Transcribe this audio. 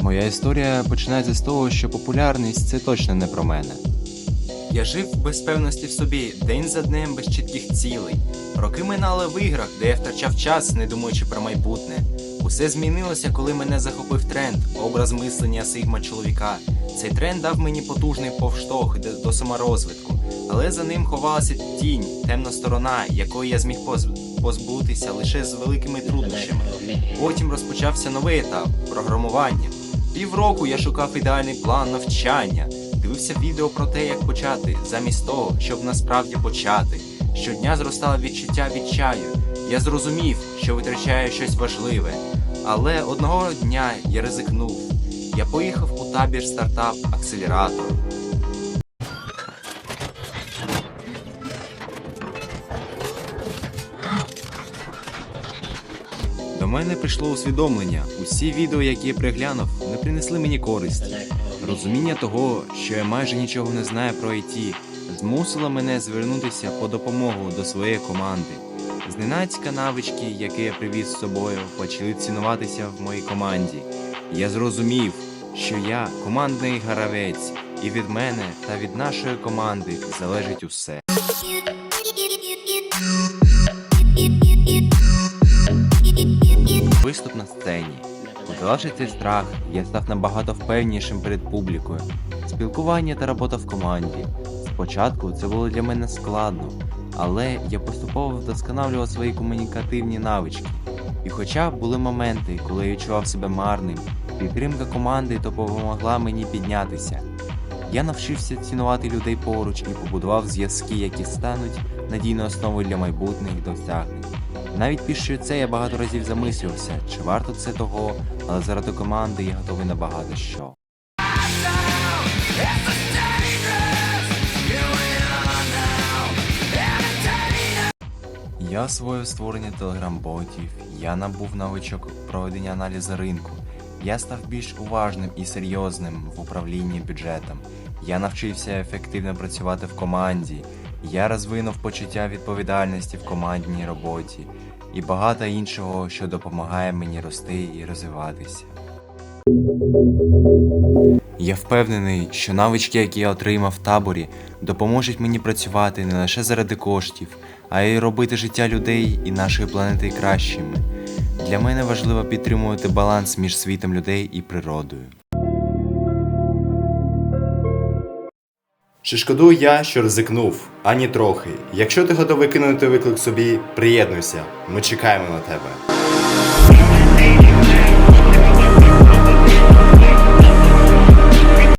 Моя історія починається з того, що популярність це точно не про мене. Я жив без певності в собі, день за днем без чітких цілей. Роки минали в іграх, де я втрачав час, не думаючи про майбутнє. Усе змінилося, коли мене захопив тренд, образ мислення сигма чоловіка. Цей тренд дав мені потужний повштовх до, саморозвитку, але за ним ховалася тінь, темна сторона, якої я зміг поз- позбутися лише з великими труднощами. Потім розпочався новий етап програмування. Півроку я шукав ідеальний план навчання, дивився відео про те, як почати, замість того, щоб насправді почати. Щодня зростало відчуття відчаю. Я зрозумів, що витрачаю щось важливе. Але одного дня я ризикнув. Я поїхав у табір стартап акселератор. Мене прийшло усвідомлення. Усі відео, які я приглянув, не принесли мені користі. Розуміння того, що я майже нічого не знаю про IT, змусило мене звернутися по допомогу до своєї команди. Зненацька навички, які я привіз з собою, почали цінуватися в моїй команді. Я зрозумів, що я командний гравець, і від мене та від нашої команди залежить усе. Подолавши цей страх, я став набагато впевнішим перед публікою. Спілкування та робота в команді. Спочатку це було для мене складно, але я поступово вдосконалював свої комунікативні навички. І хоча були моменти, коли я відчував себе марним, підтримка команди допомогла мені піднятися. Я навчився цінувати людей поруч і побудував зв'язки, які стануть надійною основою для майбутніх досягнень. Навіть після це я багато разів замислювався, чи варто це того, але заради команди я готовий на багато що. Я освоїв створення телеграм-ботів, я набув навичок проведення аналізу ринку, я став більш уважним і серйозним в управлінні бюджетом. Я навчився ефективно працювати в команді, я розвинув почуття відповідальності в командній роботі і багато іншого, що допомагає мені рости і розвиватися. Я впевнений, що навички, які я отримав в таборі, допоможуть мені працювати не лише заради коштів, а й робити життя людей і нашої планети кращими. Для мене важливо підтримувати баланс між світом людей і природою. Чи шкодую я, що ризикнув? Ані трохи. Якщо ти готовий кинути виклик собі, приєднуйся. Ми чекаємо на тебе.